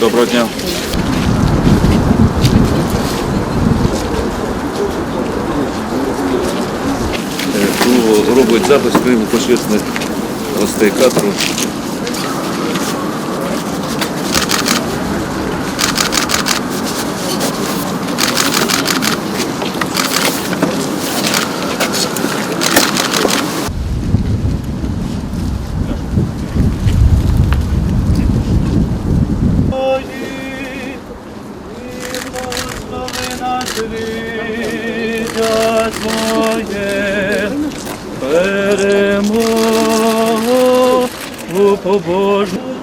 Доброго дня. Е, робить запис крім посвідних гостей кадру. Вітя Твоє, перемогу побожну.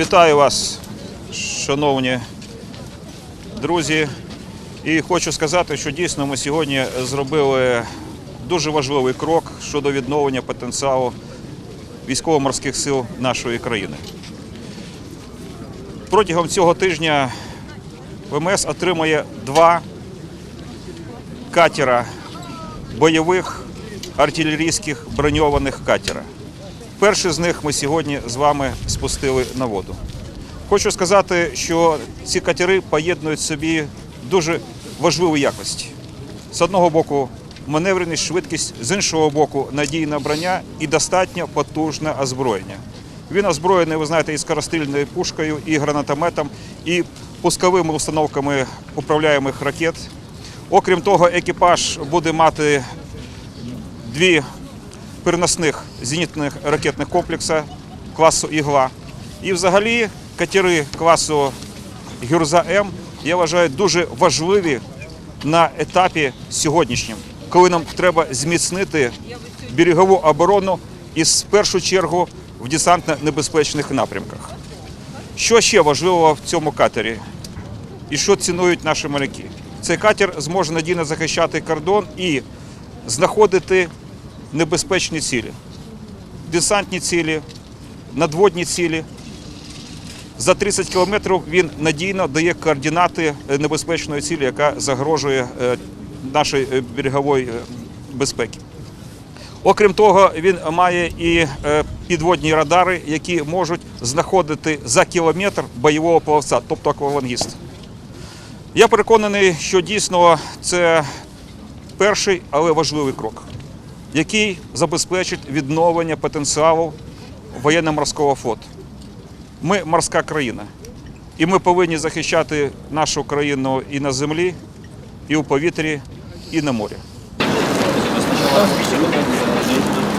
Вітаю вас, шановні друзі. І хочу сказати, що дійсно ми сьогодні зробили дуже важливий крок щодо відновлення потенціалу військово-морських сил нашої країни. Протягом цього тижня ВМС отримує два катера бойових артилерійських броньованих катера. Перший з них ми сьогодні з вами спустили на воду. Хочу сказати, що ці катери поєднують собі дуже важливі якості. З одного боку, маневреність, швидкість, з іншого боку, надійне броня і достатньо потужне озброєння. Він озброєний, ви знаєте, і скорострільною пушкою, і гранатометом, і пусковими установками управляємих ракет. Окрім того, екіпаж буде мати дві переносних зенітних ракетних комплексів класу Ігла. І взагалі катери класу Гюрза М я вважаю дуже важливі на етапі сьогоднішнім, коли нам треба зміцнити берегову оборону і в першу чергу в десантно-небезпечних напрямках. Що ще важливо в цьому катері? І що цінують наші моряки? Цей катер зможе надійно захищати кордон і знаходити небезпечні цілі, десантні цілі, надводні цілі. За 30 кілометрів він надійно дає координати е, небезпечної цілі, яка загрожує е, нашій е, берегової е, безпеки. Окрім того, він має і підводні радари, які можуть знаходити за кілометр бойового плавця, тобто аквалангіст. Я переконаний, що дійсно це перший, але важливий крок який забезпечить відновлення потенціалу воєнно-морського флоту. Ми морська країна, і ми повинні захищати нашу країну і на землі, і у повітрі, і на морі.